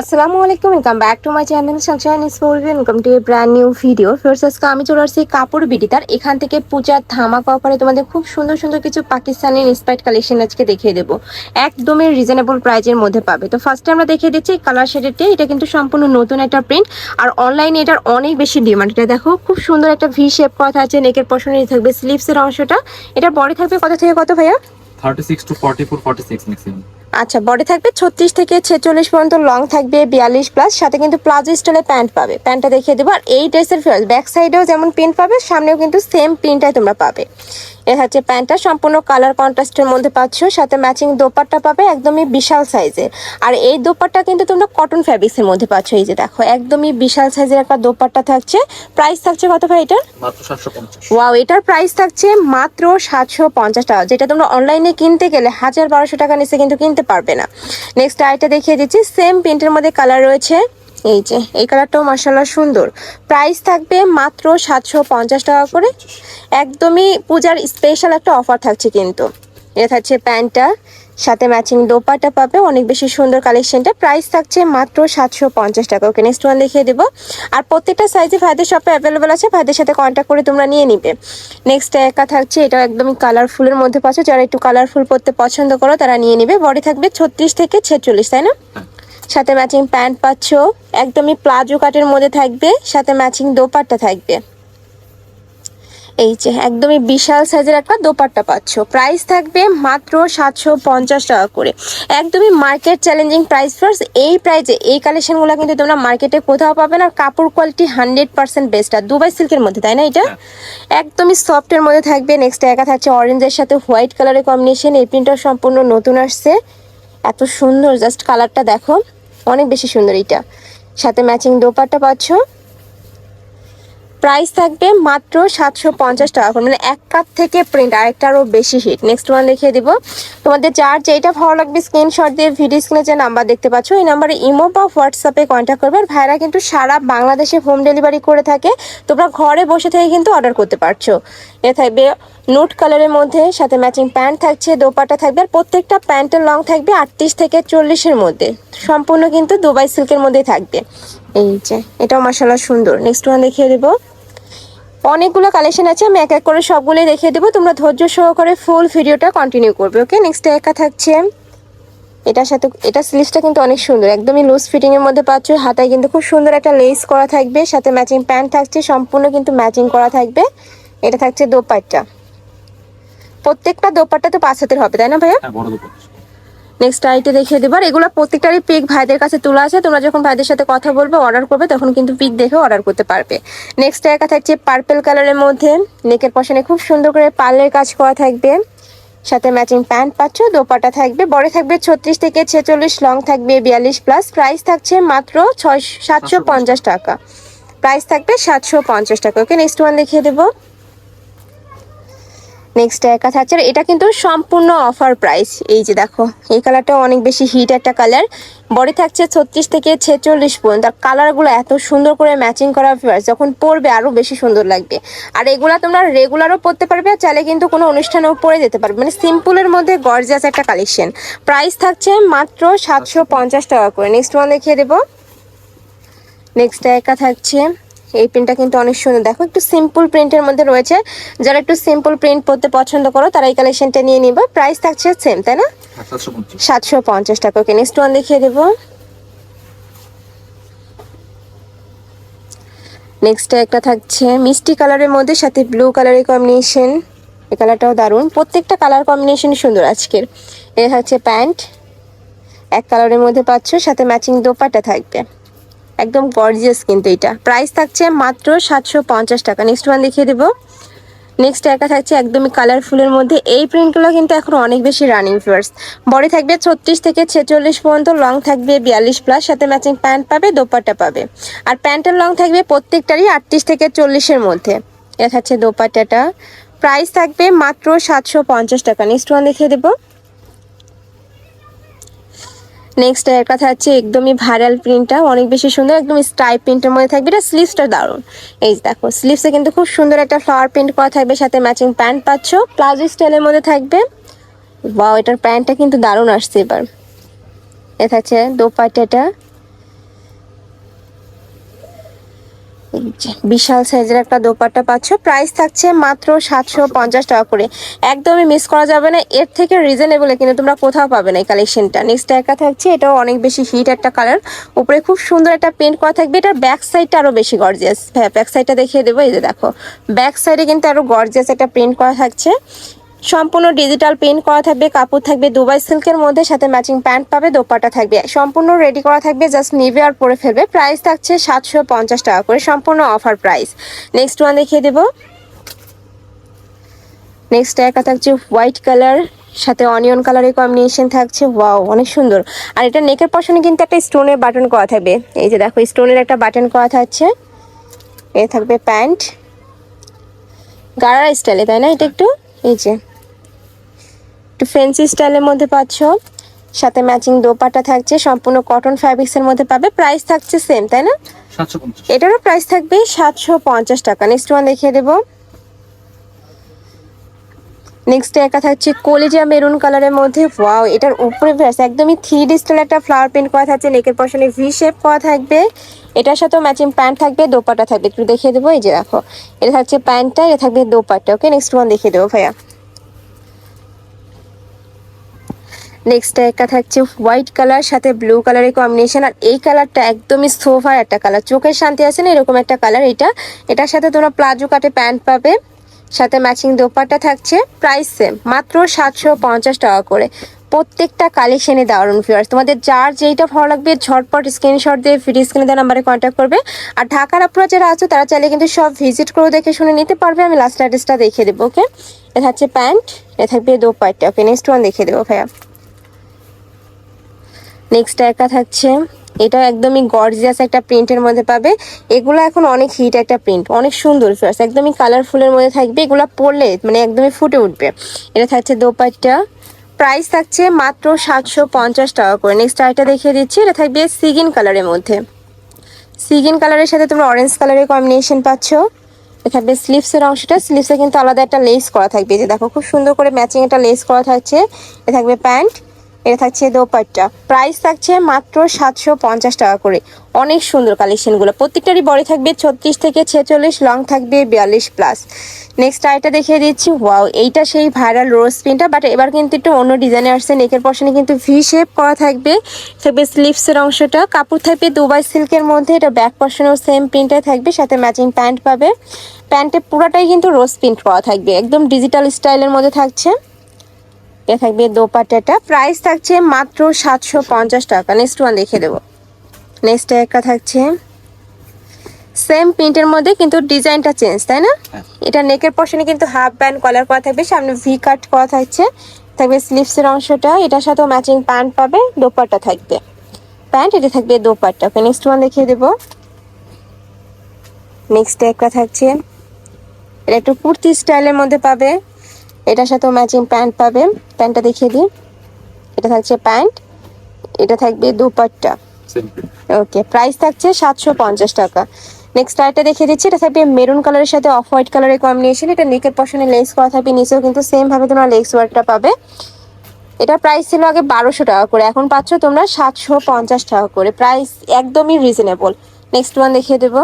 আসসালামু আলাইকুম welcome back to my channel sunshine welcome to a brand new video first আজকে আমি চলে আসছি কাপড় বিডিতার এখান থেকে পূজার ধামাকা অফারে তোমাদের খুব সুন্দর সুন্দর কিছু পাকিস্তানি ইন্সপায়ার্ড কালেকশন আজকে দেখিয়ে দেবো। একদমই রিজনেবল প্রাইজের মধ্যে পাবে। তো ফার্স্টে আমরা দেখিয়ে দিচ্ছি কালার শেডেরটি এটা কিন্তু সম্পূর্ণ নতুন একটা প্রিন্ট আর অনলাইনে এটার অনেক বেশি ডিমান্ড এটা দেখো, খুব সুন্দর একটা ভি শেপ করা আছে নেকের পশনে থাকবে স্লিভসের অংশটা। এটা বডি থাকবে কত থেকে কত ভাইয়া? Thirty six to forty four forty six আচ্ছা বডি থাকবে ছত্রিশ থেকে ছেচল্লিশ পর্যন্ত লং থাকবে বিয়াল্লিশ প্লাস সাথে কিন্তু প্লাজো স্টাইলে প্যান্ট পাবে। প্যান্টটা দেখিয়ে দেবো। আর এই ড্রেসের ফেরত ব্যাক সাইডেও যেমন প্রিন্ট পাবে, সামনেও কিন্তু সেম প্রিন্টটাই তোমরা পাবে। এ হচ্ছে প্যান্টটা। সম্পূর্ণ কালার কন্ট্রাস্টের মধ্যে পাচ্ছ। সাথে ম্যাচিং দোপাট্টা পাবে একদমই বিশাল সাইজের আর এই দোপাট্টা কিন্তু তোমরা কটন ফ্যাব্রিক্সের মধ্যে পাচ্ছ। এই যে দেখো একদমই বিশাল সাইজের একটা দোপাট্টা থাকছে। প্রাইস থাকছে কত ভাই এটার? ওয়াও এটার প্রাইস থাকছে মাত্র সাতশো পঞ্চাশ টাকা। যেটা তোমরা অনলাইনে কিনতে গেলে হাজার বারোশো টাকা নিচে কিন্তু কিনতে পারবে না। নেক্সট আইটা দেখিয়ে দিচ্ছি। সেম প্রিন্টের মধ্যে কালার রয়েছে। এই যে, এই কালারটাও মার্শাল্লাহ সুন্দর। প্রাইস থাকবে মাত্র সাতশো পঞ্চাশ টাকা করে। একদমই পূজার স্পেশাল একটা অফার থাকছে কিন্তু। এটা থাকছে প্যান্টটা, সাথে ম্যাচিং দোপাটা পাবে, অনেক বেশি সুন্দর কালেকশনটা প্রাইস থাকছে মাত্র সাতশো পঞ্চাশ টাকা। ওকে নেক্সট ওয়ান দেখিয়ে দেবো। আর প্রত্যেকটা সাইজে ভাইদের শপে অ্যাভেলেবেল আছে, ভাইদের সাথে কন্ট্যাক্ট করে তোমরা নিয়ে নিবে। নেক্সট একা থাকছে এটা একদমই কালারফুলের মধ্যে পাচ্ছ। যারা একটু কালারফুল পরতে পছন্দ করো, তারা নিয়ে নিবে। বডি থাকবে ছত্রিশ থেকে ছেচল্লিশ, তাই না? হ্যাঁ। সাথে ম্যাচিং প্যান্ট পাচ্ছ একদমই প্লাজো কাটের মধ্যে থাকবে সাথে ম্যাচিং দোপাট্টা থাকবে। এই যে একদমই বিশাল সাইজের একটা দোপাট্টা পাচ্ছ। প্রাইস থাকবে মাত্র সাতশো পঞ্চাশ টাকা করে। একদমই মার্কেট চ্যালেঞ্জিং প্রাইস ফার্স্ট এই প্রাইজে এই কালেকশনগুলো কিন্তু তোমরা মার্কেটে কোথাও পাবে না। আর কাপড় কোয়ালিটি হান্ড্রেড পার্সেন্ট বেস্ট আর দুবাই সিল্কের মধ্যে তাই না এটা? একদমই সফটের মধ্যে থাকবে। নেক্সট একা থাকছে অরেঞ্জের সাথে হোয়াইট কালারের কম্বিনেশন এই প্রিন্টটা সম্পূর্ণ নতুন আসছে। এত সুন্দর জাস্ট কালারটা দেখো। অনেক বেশি সুন্দর এটা সাথে ম্যাচিং দোপাট্টা পাচ্ছ। প্রাইস থাকবে মাত্র সাতশো পঞ্চাশ টাকা করে মানে এক কাপ থেকে প্রিন্ট আরেকটারও বেশি হিট নেক্সট ওয়ান দেখিয়ে দিব। তোমাদের যার যেটা ভালো লাগবে স্ক্রিনশট দিয়ে ভিডিও স্ক্রিনে যে নাম্বার দেখতে পাচ্ছ এই নাম্বারে ইমো বা হোয়াটসঅ্যাপে কন্ট্যাক্ট করবে। আর ভাইরা কিন্তু সারা বাংলাদেশে হোম ডেলিভারি করে থাকে। তোমরা ঘরে বসে থেকে কিন্তু অর্ডার করতে পারছ। এ থাকবে নোট কালারের মধ্যে, সাথে ম্যাচিং প্যান্ট থাকছে দোপাটা থাকবে, আর প্রত্যেকটা প্যান্টের লং থাকবে আটত্রিশ থেকে চল্লিশের মধ্যে। সম্পূর্ণ কিন্তু দুবাই সিল্কের মধ্যেই থাকবে। এই যে, এটাও মাসাল্লাহ সুন্দর। নেক্সট ওয়ান দেখিয়ে দেবো। অনেকগুলো কালেকশন আছে, আমি এক এক করে সবগুলোই দেখিয়ে দেবো। তোমরা ধৈর্য সহকারে ফুল ভিডিওটা কন্টিনিউ করবে ওকে নেক্সট একা থাকছে। এটার সাথে এটা স্লিভসটা কিন্তু অনেক সুন্দর। একদমই লুজ ফিটিংয়ের মধ্যে পাচ্ছ, হাতায় কিন্তু খুব সুন্দর একটা লেস করা থাকবে, সাথে ম্যাচিং প্যান্ট থাকছে, সম্পূর্ণ কিন্তু ম্যাচিং করা থাকবে। এটা থাকছে দোপাট্টা। প্রত্যেকটা দোপাট্টা তো পাঁচ হাতের হবে, তাই না ভাইয়া? হ্যাঁ নেক্সট আইটে দেখিয়ে দেবো। আর এগুলো প্রত্যেকটারই পিক ভাইদের কাছে তোলা আছে। তোমরা যখন ভাইদের সাথে কথা বলবে অর্ডার করবে তখন কিন্তু পিক দেখে অর্ডার করতে পারবে। নেক্সট একা থাকছে পার্পেল কালারের মধ্যে নেকের পশনে খুব সুন্দর করে পার্লের কাজ করা থাকবে। সাথে ম্যাচিং প্যান্ট পাচ্ছ দোপাটা থাকবে বড় থাকবে ছত্রিশ থেকে ছেচল্লিশ লং থাকবে বিয়াল্লিশ প্লাস প্রাইস থাকছে মাত্র ছয় সাতশো পঞ্চাশ। টাকা। প্রাইস থাকবে সাতশো পঞ্চাশ টাকা। ওকে নেক্সট ওয়ান দেখিয়ে দেবো। নেক্সট একা থাকছে এটা কিন্তু সম্পূর্ণ অফার প্রাইস এই যে দেখো, এই কালারটা অনেক বেশি হিট একটা কালার বডি থাকছে ছত্রিশ থেকে ছেচল্লিশ পর্যন্ত। আর কালারগুলো এত সুন্দর করে ম্যাচিং করা ভিউয়ার্স যখন পরবে আরও বেশি সুন্দর লাগবে। আর এগুলা তোমরা রেগুলারও পরতে পারবে, আর চাইলে কিন্তু কোনো অনুষ্ঠানেও পরে যেতে পারবে। মানে সিম্পলের মধ্যে গর্জিয়াস একটা কালেকশন প্রাইস থাকছে মাত্র সাতশো পঞ্চাশ টাকা করে। নেক্সট ওয়ান দেখিয়ে দেবো। নেক্সট একা থাকছে এই প্রিন্টটা কিন্তু অনেক সুন্দর। দেখো একটু সিম্পল প্রিন্টের মধ্যে রয়েছে। যারা একটু সিম্পল প্রিন্ট পরতে পছন্দ করো তারা এই কালেকশনটা নিয়ে নিবে। প্রাইস থাকছে সেম তাই না? হ্যাঁ সাতশো পঞ্চাশ। টাকা। ওকে নেক্সট ওয়ান দেখিয়ে দেবো। নেক্সট একটা থাকছে মিষ্টি কালারের মধ্যে সাথে ব্লু কালারের কম্বিনেশন এই কালারটাও দারুণ। প্রত্যেকটা কালার কম্বিনেশন সুন্দর আজকের। এটা থাকছে প্যান্ট। এক কালারের মধ্যে পাচ্ছ সাথে ম্যাচিং দোপাটা থাকবে। একদম গর্জিয়াস কিন্তু এটা। প্রাইস থাকছে মাত্র সাতশো পঞ্চাশ টাকা। নেক্সট ওয়ান দেখিয়ে দেবো। নেক্সট একা থাকছে একদমই কালারফুলের মধ্যে। এই প্রিন্টগুলো কিন্তু এখন অনেক বেশি রানিং ফিয়ার্স বডি থাকবে ছত্রিশ থেকে ছেচল্লিশ পর্যন্ত লং থাকবে বিয়াল্লিশ প্লাস সাথে ম্যাচিং প্যান্ট পাবে, দোপাট্টা পাবে। আর প্যান্টের লং থাকবে প্রত্যেকটারই আটত্রিশ থেকে চল্লিশের মধ্যে। এটা থাকছে দোপাট্টাটা। প্রাইস থাকবে মাত্র সাতশো পঞ্চাশ টাকা। নেক্সট ওয়ান দেখিয়ে দেবো। নেক্সট এর কথা হচ্ছে একদমই ভাইরাল প্রিন্টটা অনেক বেশি সুন্দর, একদম স্ট্রাইপ প্রিন্টের মধ্যে থাকবে। এটা স্লিভসটা দারুণ। এই দেখো স্লিভসে কিন্তু খুব সুন্দর একটা ফ্লাওয়ার প্রিন্ট করা থাকবে, সাথে ম্যাচিং প্যান্ট পাচ্ছ। প্লাজো স্টাইলের মধ্যে থাকবে। বা এটার প্যান্টটা কিন্তু দারুণ আসছে এবার। এ থাকছে দোপাট্টাটা। বিশাল সাইজের একটা দোপাট্টা পাচ্ছ। প্রাইস থাকছে মাত্র সাতশো পঞ্চাশ টাকা করে। একদমই মিস করা যাবে না। এর থেকে রিজনেবল কিন্তু তোমরা কোথাও পাবে না এই কালেকশনটা নেক্সট একা থাকছে। এটাও অনেক বেশি হিট একটা কালার উপরে খুব সুন্দর একটা পেন্ট করা থাকবে। এটার ব্যাক সাইডটা আরও বেশি গর্জিয়াস হ্যাঁ ব্যাক সাইডটা দেখিয়ে দেবো। এই যে দেখো। ব্যাক সাইডে কিন্তু আরও গর্জিয়াস একটা প্রিন্ট করা থাকছে। সম্পূর্ণ ডিজিটাল প্রিন্ট করা থাকবে, কাপড় থাকবে, দুবাই সিল্কের মধ্যে, সাথে ম্যাচিং প্যান্ট পাবে দোপাটা থাকবে। সম্পূর্ণ রেডি করা থাকবে জাস্ট নিবে আর পরে ফেলবে। প্রাইস থাকছে সাতশো পঞ্চাশ টাকা করে, সম্পূর্ণ অফার প্রাইস নেক্সট ওয়ান দেখিয়ে দেবো। নেক্সট একা থাকছে হোয়াইট কালার সাথে অনিয়ন কালারের কম্বিনেশন থাকছে। ওয়াও অনেক সুন্দর। আর এটা নেকের পশনে কিন্তু একটা স্টোনের বাটন করা থাকবে। এই যে দেখো স্টোনের একটা বাটন করা থাকছে। এ থাকবে প্যান্ট গাড়ার স্টাইলে তাই না এটা একটু? এই যে। একটু ফেন্সি স্টাইলের মধ্যে পাচ্ছ। সাথে ম্যাচিং দোপাটা থাকছে সম্পূর্ণ কটন ফ্যাব্রিক্সের মধ্যে পাবে। প্রাইস থাকছে সেম তাই না? এটারও প্রাইস থাকবে সাতশো পঞ্চাশ টাকা। নেক্সট ওয়ান দেখিয়ে দেবো। নেক্সট একা থাকছে কলিজা মেরুন কালারের মধ্যে। ওয়াও এটার উপরে ভ্যাস একদমই থ্রি ডি স্টাইল একটা ফ্লাওয়ার প্রিন্ট করা থাকছে। নেকের পশনে ভি শেপ করা থাকবে। এটার সাথেও ম্যাচিং প্যান্ট থাকবে দোপাটা থাকবে। একটু দেখিয়ে দেবো এই যে দেখো। এটা থাকছে প্যান্টটা এটা থাকবে দোপাট্টা। ওকে নেক্সট ওয়ান দেখিয়ে দেবো ভাইয়া। নেক্সট একটা থাকছে হোয়াইট কালার সাথে ব্লু কালারের কম্বিনেশন আর এই কালারটা একদমই সোফার একটা কালার চোখের শান্তি আছে না, এরকম একটা কালার এটা। এটার সাথে তোমরা প্লাজো কাটে প্যান্ট পাবে। সাথে ম্যাচিং দোপাট্টা থাকছে প্রাইস সেম মাত্র সাতশো পঞ্চাশ টাকা করে। প্রত্যেকটা কালেকশনে দারুণ ফিয়ার্স তোমাদের যার যেইটা ভালো লাগবে, ঝটপট স্ক্রিনশট দিয়ে ভিডিও স্ক্রিনে দেওয়া নাম্বারে কন্ট্যাক্ট করবে। আর ঢাকার আপনারা যারা আছো, তারা চাইলে কিন্তু সব ভিজিট করে দেখে শুনে নিতে পারবে। আমি লাস্ট অ্যাড্রেসটা দেখিয়ে দেবো ওকে এটা থাকছে প্যান্ট এটা থাকবে দোপাট্টা ওকে নেক্সট ওয়ান দেখিয়ে দেবো, ভাইয়া। নেক্সট একা থাকছে। এটা একদমই গর্জিয়াস একটা প্রিন্টের মধ্যে পাবে। এগুলো এখন অনেক হিট একটা প্রিন্ট অনেক সুন্দর ফিয়ার্স একদমই কালারফুলের মধ্যে থাকবে। এগুলো পরলে মানে একদমই ফুটে উঠবে। এটা থাকছে দোপাট্টা। প্রাইস থাকছে মাত্র সাতশো পঞ্চাশ টাকা করে। নেক্সট আরেকটা দেখিয়ে দিচ্ছি। এটা থাকবে সিগিন কালারের মধ্যে। সিগিন কালারের সাথে তোমরা অরেঞ্জ কালারের কম্বিনেশন পাচ্ছ। থাকবে স্লিভসের অংশটা। স্লিভসে কিন্তু আলাদা একটা লেস করা থাকবে। যে দেখো, খুব সুন্দর করে ম্যাচিং একটা লেস করা থাকছে। এটা থাকবে প্যান্ট। এটা থাকছে দোপাট্টা। প্রাইস থাকছে মাত্র সাতশো পঞ্চাশ টাকা করে। অনেক সুন্দর কালেকশনগুলো প্রত্যেকটারই বড়ি থাকবে ছত্রিশ থেকে ছেচল্লিশ লং থাকবে বিয়াল্লিশ প্লাস নেক্সট আইটা দেখিয়ে দিচ্ছি। ওয়াও এইটা সেই ভাইরাল রোজ প্রিন্টটা বাট এবার কিন্তু একটু অন্য ডিজাইনে আসছে। নেকের পশনে কিন্তু ভি শেপ করা থাকবে। থাকবে স্লিভসের অংশটা। কাপড় থাকবে দুবাই সিল্কের মধ্যে। এটা ব্যাক পশনেও সেম প্রিন্টে থাকবে। সাথে ম্যাচিং প্যান্ট পাবে। প্যান্টে পুরোটাই কিন্তু রোজ প্রিন্ট করা থাকবে। একদম ডিজিটাল স্টাইলের মধ্যে থাকছে। এটা থাকবে দোপাট্টাটা। প্রাইস থাকছে মাত্র সাতশো পঞ্চাশ টাকা। নেক্সট ওয়ান দেখে দেবো। নেক্সট একটা থাকছে। সেম প্রিন্টের মধ্যে কিন্তু ডিজাইনটা চেঞ্জ তাই না? হ্যাঁ। এটা নেকের পশনে কিন্তু হাফ ব্যান্ড কলার করা থাকবে। সামনে ভি কাট করা থাকছে। থাকবে স্লিভসের অংশটা। এটার সাথেও ম্যাচিং প্যান্ট পাবে। দোপাট্টা থাকবে। প্যান্ট এটা থাকবে দোপাট্টা। ওকে নেক্সট ওয়ান দেখিয়ে দেবো। নেক্সট একটা থাকছে। এটা একটু কুর্তি স্টাইলের মধ্যে পাবে। এটার সাথেও ম্যাচিং প্যান্ট পাবে। প্যান্টটা দেখিয়ে দিই। এটা থাকছে প্যান্ট এটা থাকবে দুপাট্টা। ওকে প্রাইস থাকছে সাতশো পঞ্চাশ টাকা। নেক্সট আরেকটা দেখিয়ে দিচ্ছি এটা থাকবে মেরুন কালারের সাথে অফ হোয়াইট কালারের কম্বিনেশন এটা নেকের পশনে লেস করা থাকবে নিচেও কিন্তু সেম ভাবে তোমরা লেস ওয়ার্কটা পাবে। এটা প্রাইস ছিল আগে বারোশো টাকা করে এখন পাচ্ছ তোমরা সাতশো পঞ্চাশ টাকা করে। প্রাইস একদমই রিজনেবল নেক্সট ওয়ান দেখিয়ে দেবো।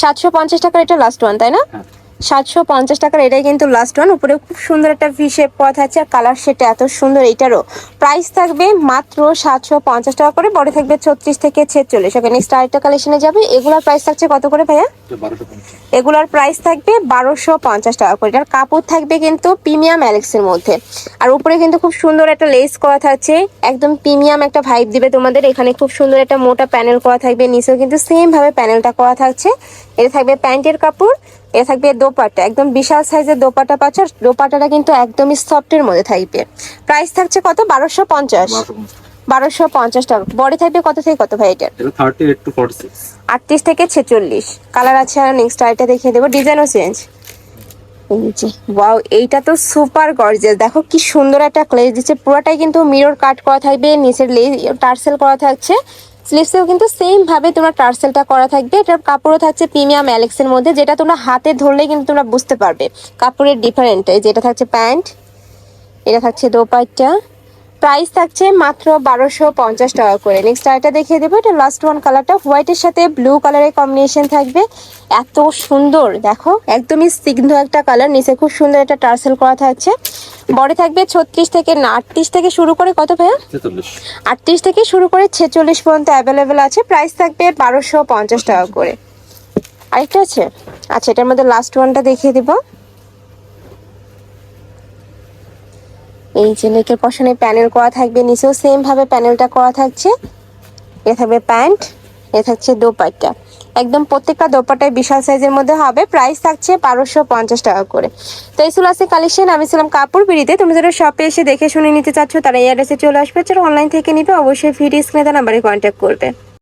সাতশো পঞ্চাশ টাকার এটা লাস্ট ওয়ান তাই না? হ্যাঁ। সাতশো পঞ্চাশ টাকার এটাই কিন্তু লাস্ট ওয়ান উপরে খুব সুন্দর একটা ভি শেপ করা থাকছে আর কালার সেটা এত সুন্দর এইটারও। প্রাইস থাকবে মাত্র সাতশো পঞ্চাশ টাকা করে বড় থাকবে ছত্রিশ থেকে ছেচল্লিশ। ওকে নেক্সট আরেকটা কালেকশনে যাবে। এগুলোর প্রাইস থাকছে কত করে ভাইয়া? এগুলোর প্রাইস থাকবে বারোশো পঞ্চাশ টাকা করে। এটার কাপড় থাকবে কিন্তু প্রিমিয়াম অ্যালেক্সের মধ্যে। আর উপরে কিন্তু খুব সুন্দর একটা লেস করা থাকছে একদম প্রিমিয়াম একটা ভাইব দিবে তোমাদের। এখানে খুব সুন্দর একটা মোটা প্যানেল করা থাকবে। নিচেও কিন্তু সেম ভাবে প্যানেলটা করা থাকছে এটা থাকবে প্যান্টের কাপড়। এটা থাকবে দোপাটা একদম বিশাল সাইজের দোপাটা পাচ্ছ আর দোপাট্টাটা কিন্তু একদমই সফটের মধ্যে থাকবে। প্রাইস থাকছে কত? বারোশো পঞ্চাশ। বারোশো পঞ্চাশ। টাকা। বডি থাকবে কত থেকে কত ভাই এটা আটত্রিশ থেকে ছেচল্লিশ। কালার আছে আর নেক্সট আইটা দেখিয়ে দেবো। ডিজাইনও চেঞ্জ ওয়াও এইটা তো সুপার গর্জিয়াস দেখো কি সুন্দর একটা ক্লেজ দিচ্ছে। পুরোটাই কিন্তু মিরর কাট করা থাকবে নিচের লেজ টার্সেল করা থাকছে। স্লিভসেও কিন্তু সেম ভাবে তোমরা টার্সেলটা করা থাকবে। এটার কাপড়ও থাকছে প্রিমিয়াম অ্যালেক্সের মধ্যে, যেটা তোমরা হাতে ধরলে কিন্তু তোমরা বুঝতে পারবে। কাপড়ের ডিফারেন্ট যেটা থাকছে প্যান্ট, এটা থাকছে দোপাট্টা। প্রাইস থাকছে মাত্র বারোশো পঞ্চাশ টাকা করে। নেক্সট আরেকটা দেখিয়ে দেবো এটা লাস্ট ওয়ান কালারটা হোয়াইটের সাথে ব্লু কালারের কম্বিনেশন থাকবে। এত সুন্দর দেখো একদমই স্নিগ্ধ একটা কালার নিচে খুব সুন্দর একটা টার্সেল করা থাকছে। বডি থাকবে ছত্রিশ থেকে না আটত্রিশ থেকে শুরু করে কত ভাইয়া? আটত্রিশ থেকে শুরু করে ছেচল্লিশ পর্যন্ত অ্যাভেলেবেল আছে। প্রাইস থাকবে বারোশো পঞ্চাশ টাকা করে। আরেকটা আছে? আচ্ছা এটার মধ্যে লাস্ট ওয়ানটা দেখিয়ে দিব। এই যে নেকের পশনে প্যানেল করা থাকবে, নিচেও সেম ভাবে প্যানেলটা করা থাকছে। এ থাকবে প্যান্ট, এ থাকছে দোপাট্টা। একদম প্রত্যেকটা দোপাট্টায় বিশাল সাইজের মধ্যে হবে প্রাইস থাকছে বারোশো পঞ্চাশ টাকা করে। তো এই ছিল আছে কালেকশন আমি ছিলাম কাপড় বিড়িতে। তুমি যারা শপে এসে দেখে শুনে নিতে চাচ্ছ, তারা এই অ্যাড্রেসে চলে আসবে। যারা অনলাইন থেকে নিবে, অবশ্যই ভিডিও স্ক্রিনে নাম্বারে কন্ট্যাক্ট করবে।